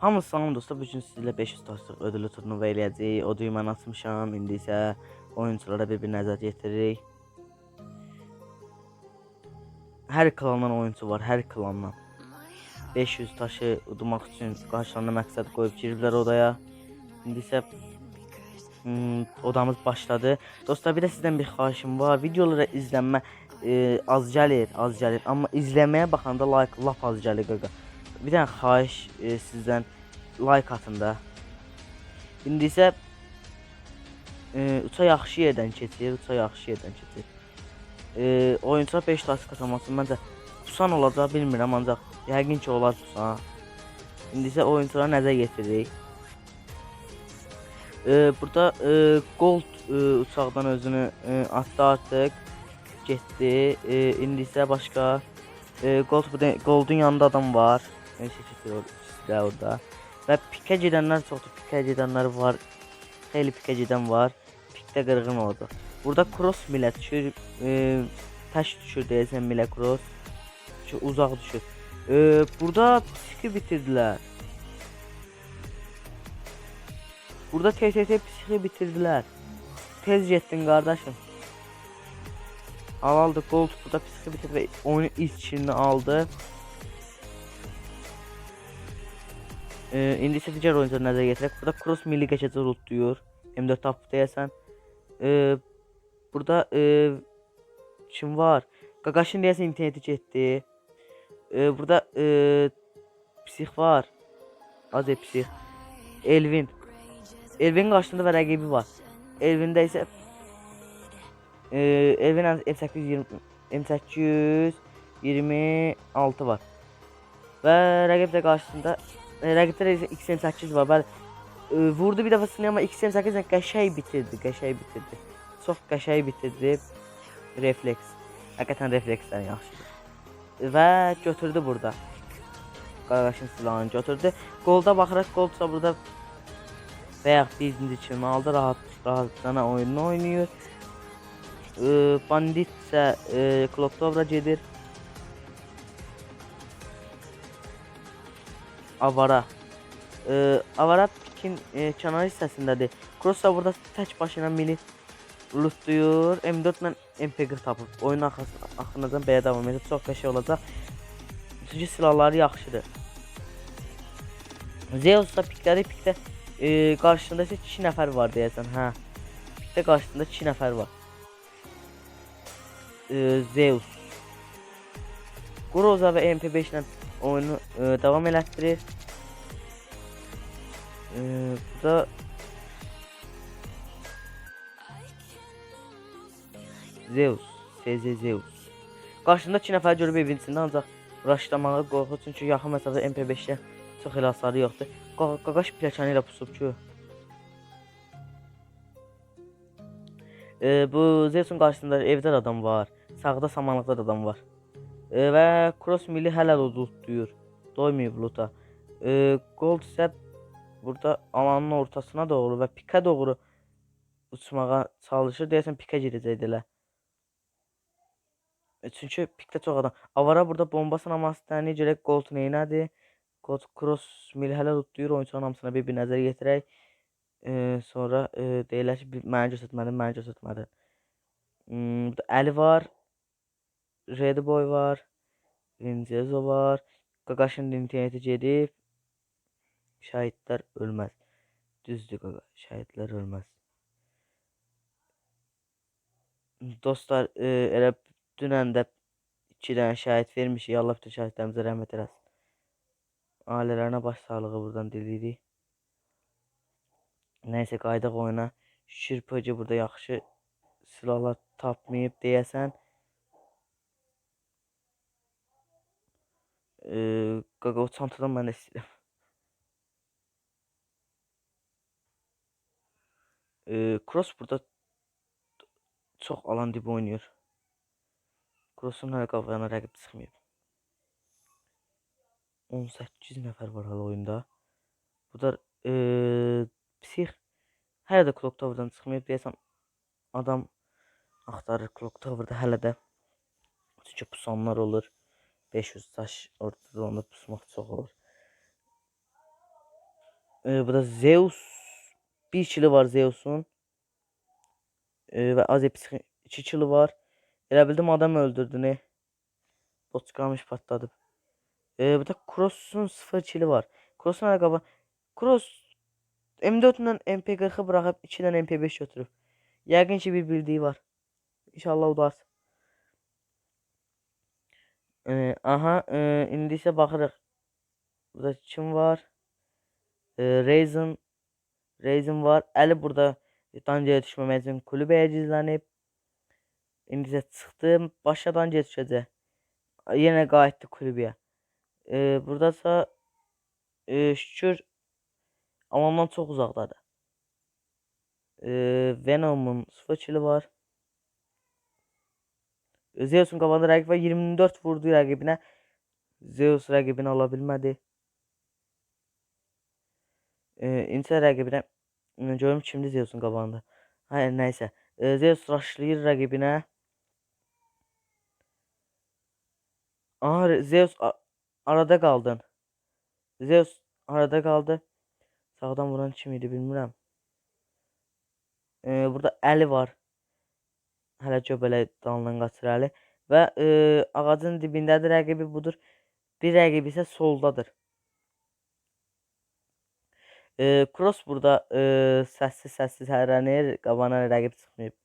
Hamı salam dostlar, bu gün sizlə 500 taşlıq ödüllü turnuva eləyəcəyik. O düyməni açmışam. İndi isə oyunçulara bir-bir nəzər yetiririk. Hər klandan oyunçu var, hər klandan. 500 taşı udmaq üçün qarşılarına məqsəd qoyub giriblər odaya. İndi isə hmm, odamız başladı. Dostlar bir də sizdən bir xahişim var. Videolara izlənmə e, az gəlir, az gəlir. Amma izləməyə baxanda like lap az gəlir qaqa. Bir dənə xahiş e, sizdən like atın da. İndi isə e, uça yaxşı yerdən keçir, uça yaxşı yerdən keçir. E, oyunçular 5 taş qazanması məncə pusan olacaq bilmirəm ancaq yəqin ki olar pusan. İndi isə oyunçulara nəzər yetiririk. E, burada e, gold e, uçaqdan özünü e, atdı artıq. Getdi. E, indi isə başqa e, gold goldun yanında adam var. Neyse sizdə orada. Və pikə gedənlər çoxdur. Pikə gedənlər var. Xeyli pikə gedən var. Pikdə qırğın oldu. Burada cross milə düşür. E, təş düşür deyəsən milə cross. Şu uzaq düşür. E, burada psixi bitirdilər. Burada TTT psixi bitirdilər. Tez getdin qardaşım. Al aldı gold burada psixi bitirdi və oyunu kilini aldı. Ee, indi isə digər oyuncuları nəzərə yetirək. Burada cross milli keçəcək rootluyur. M4 tapıb deyəsən. Ee, burada e, kim var? Qaqaşın deyəsən interneti getdi. Ee, burada e, psix var. Az psix. Elvin. Elvin qarşısında və rəqibi var. Elvində isə e, Elvin M820 M826 var. Və rəqib də qarşısında e, də isə XM8 var. Bəli. E, vurdu bir dəfə sınıyor amma XM8 ilə qəşəng bitirdi, qəşəng bitirdi. Çox qəşəng bitirdi. Refleks. Həqiqətən reflekslər yaxşıdır. Və götürdü burada. Qardaşın silahını götürdü. Qolda baxıraq qolsa burada bayaq birinci kimi aldı. Rahat rahatcana oyununu oynayır. E, bandit isə e, Kloktovra gedir. Avara. Ee, Avara pikin e, kənar hissəsindədir. Cross da burada tək başına mini lootluyur. M4 ilə MP40 tapıb. Oyun axırına, axırınacan belə davam edir. Çox qəşəng olacaq. Çünki silahları yaxşıdır. Zeus da pikləri pikdə e, qarşısında isə 2 nəfər var deyəsən. Hə. Pikdə qarşısında 2 nəfər var. E, Zeus. Groza və MP5 ilə oyunu e, devam elətdirir. E, burada Zeus, SZ Zeus. Qarşında 2 nəfər görüb evincində ancaq raşlamağa qorxur çünki yaxın məsafədə MP5-lə çox elə hasarı yoxdur. Qa- Qaqaş pləkanı ilə pusub ki. E, bu Zeusun qarşısında evdə də adam var. Sağda samanlıqda da adam var. E, və Cross Milli hələ də lootlayır. Doymayıb loota. E, Gold isə burada alanın ortasına doğru və pikə doğru uçmağa çalışır. Deyəsən pikə gedəcəkdilər. E, çünki pikdə çox adam. Avara burada bomba sınaması istəyəni görək Gold neynədir? Gold Cross Milli hələ lootlayır. Oyunçuların hamısına bir-bir nəzər yetirək. E, sonra e, deyirlər ki, mənə göstərmədin, mənə göstərmədin. Hmm, burada var. Red Boy var. Vincenzo var. Qaqaşın interneti gedib. Şəhidlər ölməz. Düzdür qaqa, şəhidlər ölməz. Dostlar, e, elə dünən də 2 dənə şəhid vermişik. Allah bütün şəhidlərimizə rəhmət eləsin. Ailələrinə baş sağlığı buradan diləyirik. Nəysə qaydaq oyuna. Şükür Pöcü burada yaxşı silahlar tapmayıb deyəsən. Eee qaqa o çantadan mən də istəyirəm. Eee Cross burada çox alan dibi oynayır. Cross'un hələ qafayana rəqib çıxmayıb. 18 nəfər var hala oyunda. Bu da eee psix hələ də Clock Tower'dan çıxmayıb adam axtarır Clock Tower'da hələ də. Çünki pusanlar olur. 500 taş ortada onda pusmaq çox olur. Ee, burada Zeus bir çili var Zeus'un. Ee, ve Azepis iki çili var. Elə bildim adam öldürdü ne? Bot çıkarmış patladı. Ee, burada Cross'un sıfır çili var. Cross'un ayakkabı. Cross M4'dən MP40'ı bırakıp 2'dən MP5 götürüb. Yəqin ki bir bildiği var. İnşallah udarsın. Ee, aha, e, indi isə baxırıq. Burada kim var? Ee, Raisin Raisin var. Əli burada Dancaya düşməmək üçün kulübəyə gizlənib. İndi isə çıxdı. Başa Dancaya düşəcək. Yenə qayıtdı kulübəyə. Ee, buradasa e, şükür Alandan çox uzaqdadır. Ee, Venom'un sıfır var. Zeus'un rəqib var. 24 vurdu rəqibinə. Zeus rəqibini ala bilmədi. Ee, İnsə rəqibinə Hı, görüm kimdir Zeus'un qabağında. Hayır nəysə. Ee, Zeus rushlayır rəqibinə. Aha Zeus arada qaldın. Zeus arada qaldı. Sağdan vuran kim idi bilmirəm. Ee, burada Əli var. Hələ göbələ dalından qaçır Əli. Və e, ağacın dibindədir rəqibi budur. Bir rəqib isə soldadır. E, Cross burada e, səssiz səssiz hərlənir. Qabağına rəqib çıxmayıb.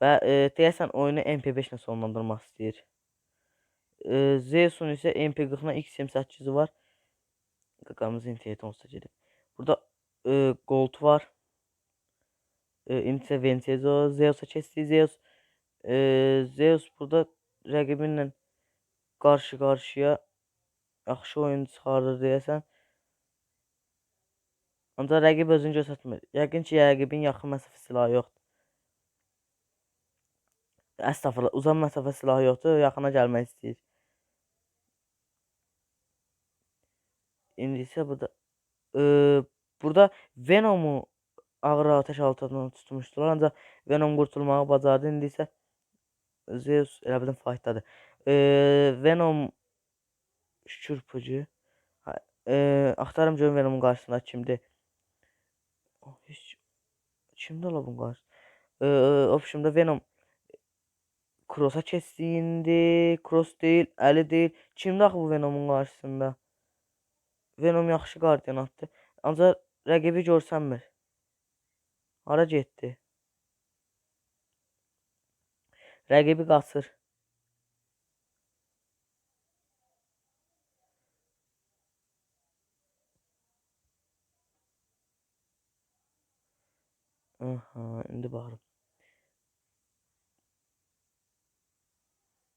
Və e, deyəsən oyunu MP5 ilə sonlandırmaq istəyir. E, Zeus'un isə MP40-na X28-i var. Qakamız interneti olsa gedib. Burada e, Gold var. E, İnsə Ventezo, Zeus'a kesti Zeus. E, Zeus burada rəqibinlə qarşı qarşıya yaxşı oyun çıxarır deyəsən. Ancaq rəqib özünü göstərmir. Yəqin ki, rəqibin yaxın məsafə silahı yoxdur. Əstəğfurullah, uzaq məsafə silahı yoxdur, yaxına gəlmək istəyir. İndi isə burada e, burada Venom'u ağır ateş altına tutmuşdular. Ancaq Venom qurtulmağı bacardı. İndi isə Zeus elə bildim fightdadır. E, Venom şükürpücü. E, axtarım görüm Venom'un qarşısında kimdir. Oh, Heç kimdir ola bunun qarşısında? E, optionda Venom Cross'a kesti indi. Cross deyil, Əli deyil. Kimdir axı bu Venom'un qarşısında? Venom yaxşı koordinatdır. Ancaq rəqibi görsənmir. Hara getdi? Rəqibi qaçır. Aha, indi baxırım.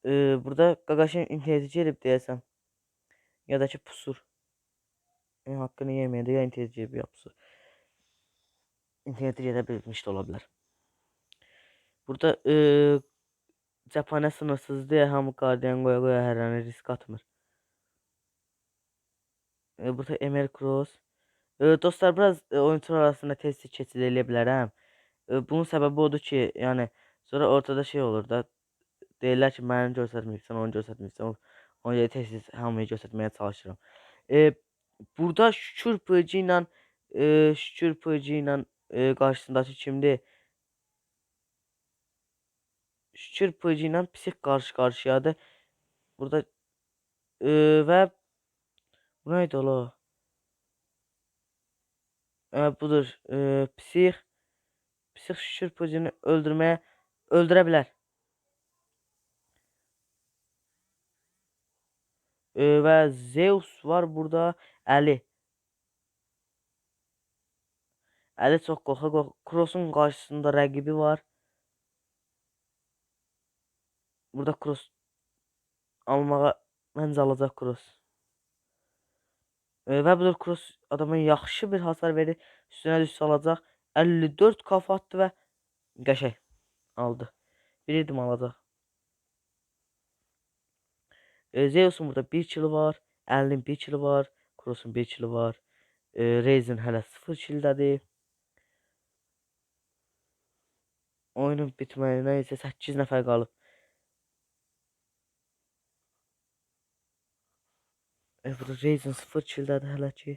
Ee, burada Qaqaşın interneti gedib deyəsən. Ya da ki pusur. E, haqqını yeməyəndə ya interneti gedib ya pusur. İnterneti gedə bilmiş də ola bilər. Burada e, cəbhane sınırsız deyə hamı qardiyan qoya qoya hər an risk atmır. E, burada Emir Cross. E, dostlar biraz e, oyuncular arasında tez keçid eləyə bilərəm. E, bunun səbəbi odur ki, yəni sonra ortada şey olur da deyirlər ki, məni göstərməyibsən, onu göstərməyibsən. Ona görə tez-tez hamıyı göstərməyə çalışıram. E, burada Şükür PG ilə e, Şükür PG ilə e, qarşısındakı kimdir? Şükür PG ilə Psix qarşı-qarşıyadır. Burada e, və bu nə idi ola? E, budur. E, Psix Şükür PG-ni öldürməyə öldürə bilər. E, və Zeus var burada. Əli. Əli çox qorxaq. Cross'un qarşısında rəqibi var. Burada Cross almağa məncə alacaq Cross. E, və budur Cross adama yaxşı bir hasar verir. Üstünə düşsə alacaq. 54 kafa attı və qəşəng aldı. Bir idim alacaq. E, Zeus'un burada 1 kili var. Əlinin 1 kili var. Cross'un 1 kili var. E, Raze'in hələ 0 kildədir. Oyunun bitməyinə isə 8 nəfər qalıb. E, Ryzen 0 çildədir hələ ki.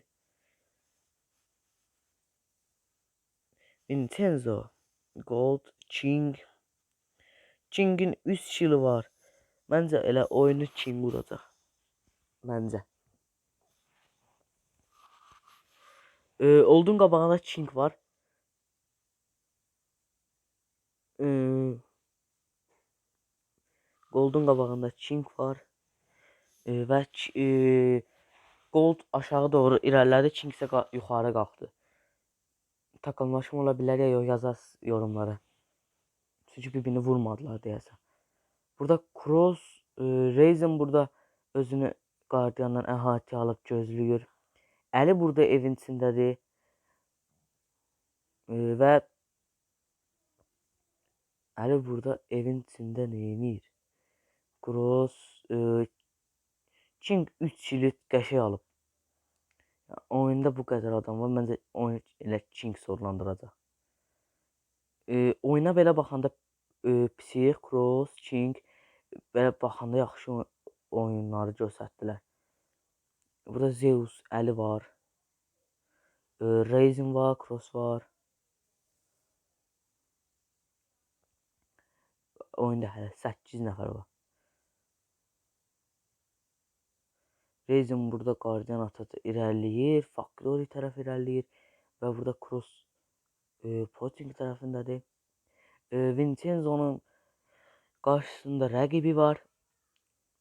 Vincenzo, Gold, King. King'in 3 yılı var. Məncə elə oyunu King vuracaq. Məncə. E, Oldun qabağında King var. E, Gold'un qabağında King var. E, və Gold aşağı doğru irəlilədi, King isə yuxarı qalxdı. Takılmaşma ola bilər ya yox yazas yorumlara. Çünki bir-birini vurmadılar deyəsən. Burada Cross, e, burada özünü Guardiandan əhatəyə alıb gözləyir. Əli burada evin içindədir. E, və Əli burada evin içində nə edir? Cross, e, King 3 kilit qəşəng alıb. Oyunda bu qədər adam var. Məncə oyun elə King sorlandıracaq. E, oyuna belə baxanda e, Psix, Cross, King belə baxanda yaxşı oy- oyunları göstərdilər. Burada Zeus, Əli var. E, Ryzen var, Cross var. Oyunda hələ 8 nəfər var. Ryzen burada Guardian atası irəliləyir, Factory tərəf irəliləyir və burada Cross e, Poting tərəfindədir. E, Vincenzo'nun qarşısında rəqibi var.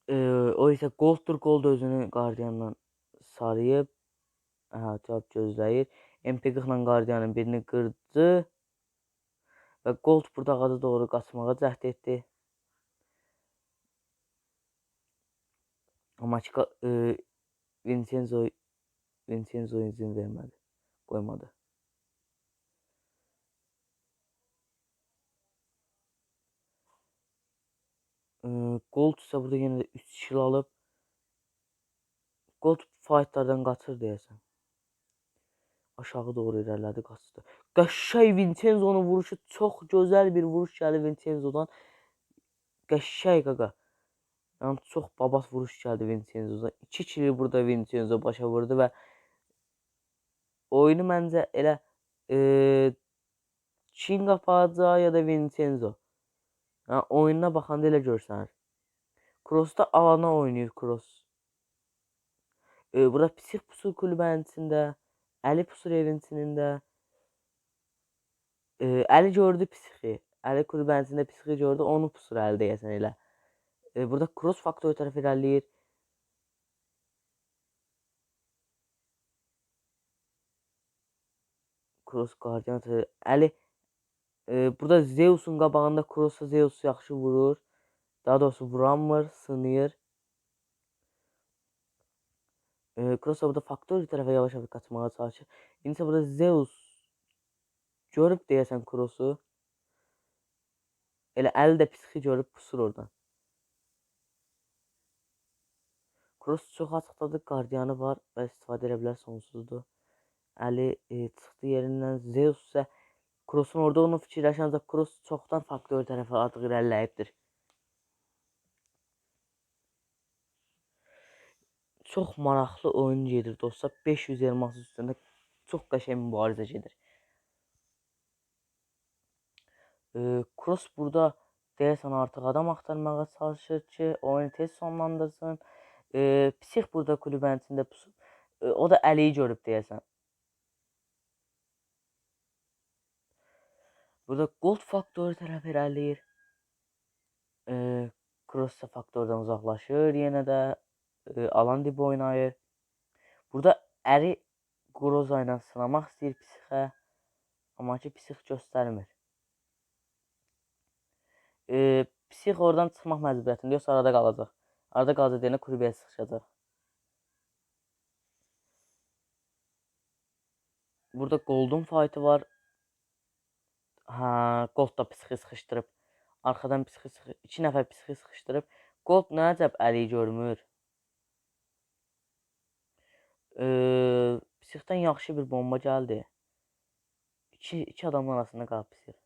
E, o isə Golddur, Gold özünü Guardiandan sarıyıb əhatə edib gözləyir. MP40 ilə Guardianın birini qırdı və Gold burada ağaca doğru qaçmağa cəhd etdi. Amma ki, e, Vincenzo Vincenzo izin vermədi. Qoymadı. E, Gold isə burada yenə də 3 kill alıb. Gold fightlardan qaçır deyəsən. Aşağı doğru irəlilədi, qaçdı. Qəşəng Vincenzo'nun vuruşu çox gözəl bir vuruş gəldi Vincenzo'dan. Qəşəng qaqa. Yəni çox babat vuruş gəldi Vincenzo'dan. 2 kili burada Vincenzo başa vurdu və oyunu məncə elə e, King aparacaq ya da Vincenzo. Yəni oyununa baxanda elə görsənir. Cross'da alana oynayır Cross. E, burada Psix pusur kulübənin içində. Əli pusur evin içində. E, Əli gördü Psixi. Əli kulübənin içində Psixi gördü, onu pusur Əli deyəsən elə. E, burada Cross faktör tərəf irəliləyir. Cross tərəf- Əli e, burada Zeus'un qabağında Cross'a Zeus yaxşı vurur. Daha doğrusu vuranmır, sınıyır. E, Cross da burada Factory tərəfə yavaş-yavaş qaçmağa çalışır. İndi burada Zeus görüb deyəsən Cross'u. Elə əli də psixi görüb pusur oradan. Cross çox açıqdadır, qardiyanı var və istifadə edə bilər sonsuzdur. Əli e, çıxdı yerindən, Zeus isə Cross'un orada onu fikirləşən ancaq Cross çoxdan Factory tərəfə artıq irəliləyibdir. Çox maraqlı oyun gedir dostlar. 500 elmas üstündə çox qəşəng mübarizə gedir. E, Cross burada deyəsən artıq adam axtarmağa çalışır ki, oyunu tez sonlandırsın. E, Psix burada kulübənin içində pusub. E, o da Əliyi görüb deyəsən. Burada Gold faktoru tərəf irəliləyir. E, Cross da faktordan uzaqlaşır yenə də. E, alan dibi oynayır. Burada əri Groza ilə sınamaq istəyir Psixə. Amma ki Psix göstərmir. E, Psix oradan çıxmaq məcburiyyətində yoxsa arada qalacaq. Arada qalacaq deyənə kulübəyə sıxışacaq. Burada Gold'un fight'ı var. Ha, Gold da psixi sıxışdırıb. Arxadan psixi sıxı, iki nəfər psixi sıxışdırıb. Gold nə əcəb əliyi görmür. Ee, psixdən yaxşı bir bomba gəldi. İki, iki adamın arasında qalıb psix.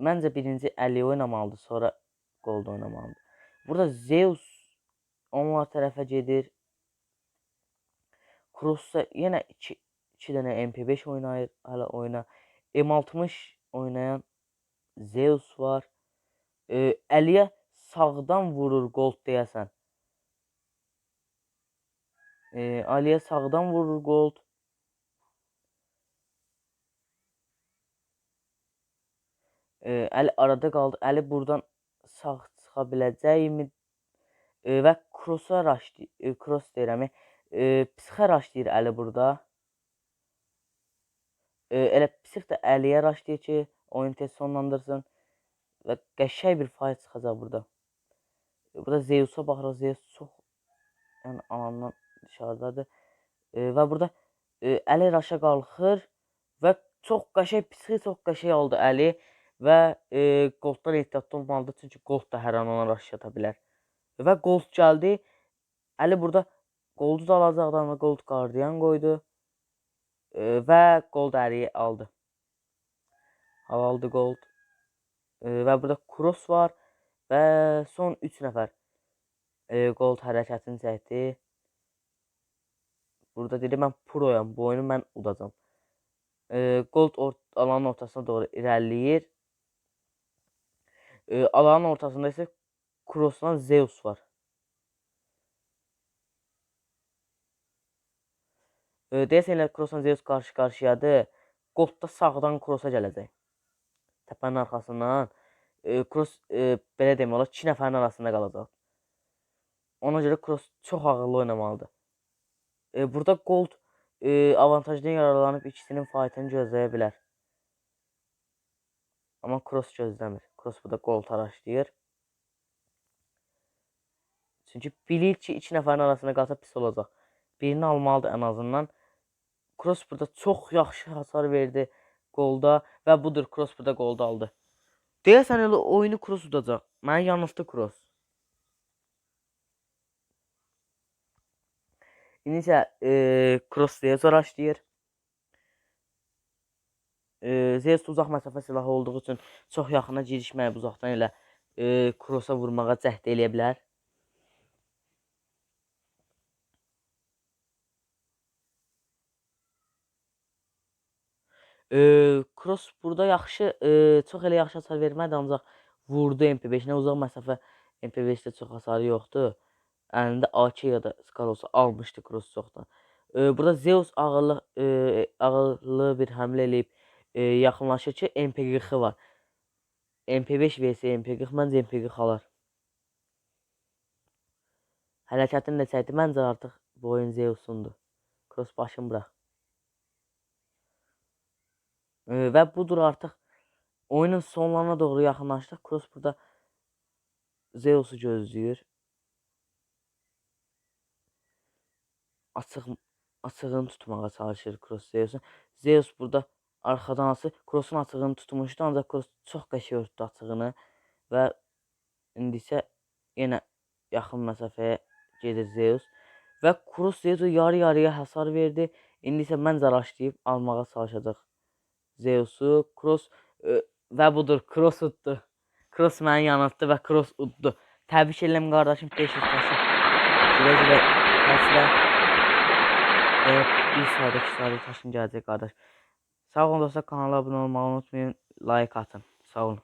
Məncə birinci əli oynamalıdır, sonra Gold oynamalıdır. Burada Zeus onlar tərəfə gedir. Cross'ta yenə 2 2 dənə MP5 oynayır hələ oyuna. M60 oynayan Zeus var. Ee, Əliyə sağdan vurur Gold deyəsən. Ee, Aliyə sağdan vurur Gold. Ee, Əli arada qaldı. Əli buradan sağ çıxa biləcəkmi? Ee, və Cross'a rush e, Cross deyirəm. E, psixə deyir Əli burada. E, elə psix də Əliyə deyir ki, oyun tez sonlandırsın və qəşəng bir fight çıxacaq burada. E, burada Zeus'a baxırıq. Zeus çox yəni anamdan dışarıdadır. E, və burada e, Əli raşa qalxır və çox qəşəng psixi çox qəşəng oldu Əli və e, Golddan ehtiyatlı olmalıdır çünki Gold da hər an ona rush ata bilər. Və Gold gəldi. Əli burada Gold'u da alacaqdan və Gold Guardian qoydu. E, və Gold Əliyi aldı. Halaldı Gold. E, və burada Cross var və son 3 nəfər e, Gold hərəkətini çəkdi. Burada dedi mən proyam, bu oyunu mən udacam. E, Gold or alanın ortasına doğru irəliləyir. E, alanın ortasında isə Cross'dan Zeus var. E, deyəsən elə Cross'dan Zeus qarşı qarşıyadır. Gold da sağdan Cross'a gələcək. Təpənin arxasından. E, Cross e, belə demək olar 2 nəfərin arasında qalacaq. Ona görə Cross çox ağıllı oynamalıdır. E, burada Gold e, avantajdan yararlanıb ikisinin fightını gözləyə bilər. Amma Cross gözləmir. Cross burada Gold araşdırır. Çünki bilir ki, iki nəfərin arasında qalsa pis olacaq. Birini almalıdır ən azından. Cross burada çox yaxşı hasar verdi Golda və budur Cross burada Golda aldı. Deyəsən elə oyunu Cross udacaq. Məni yanıltdı Cross. İndi isə e, Cross deyə zoraşlayır. E, Zeus uzaq məsafə silahı olduğu üçün çox yaxına girişməyib uzaqdan elə e, Cross'a vurmağa cəhd eləyə bilər. Eee, Kroos burada yaxşı, eee, çox elə yaxşı hasar vermədi, ancaq vurdu MP5-nə. Uzaq məsafə MP5-də çox hasarı yoxdur. Əlində AK ya da Scar olsa almışdı Kroos çoxdan. Eee, burada Zeus ağıllı, eee, ağıllı bir həmlə eləyib eee, yaxınlaşır ki, MP40-ı var. MP5 vs MP40 məncə MP40 alar. Hərəkətini də çəkdi. Məncə artıq bu oyun Zeus'undur. Kroos başını bırax. Ee, və budur artıq oyunun sonlarına doğru yaxınlaşdıq. Kroos burada Zeus'u gözləyir. Açıq açığını tutmağa çalışır Kroos Zeus'un. Zeus burada arxadan alsı Kroos'un açığını tutmuşdu, ancaq Kroos çox qəşəng örtdü açığını və indi isə yenə yaxın məsafəyə gedir Zeus və Kroos Zeus'u yarı-yarıya həsar verdi. İndi isə mən zaraşlayıb almağa çalışacaq. Zeus'u Cross e, və budur Cross uddu. Cross məni yanıltdı və Cross uddu. Təbrik edirəm qardaşım 500 taşı. Gülə gülə xərclə. Evet, bir saat, iki saat taşın gələcək qardaş. Sağ olun dostlar, kanala abunə olmağı unutmayın. Like atın. Sağ olun.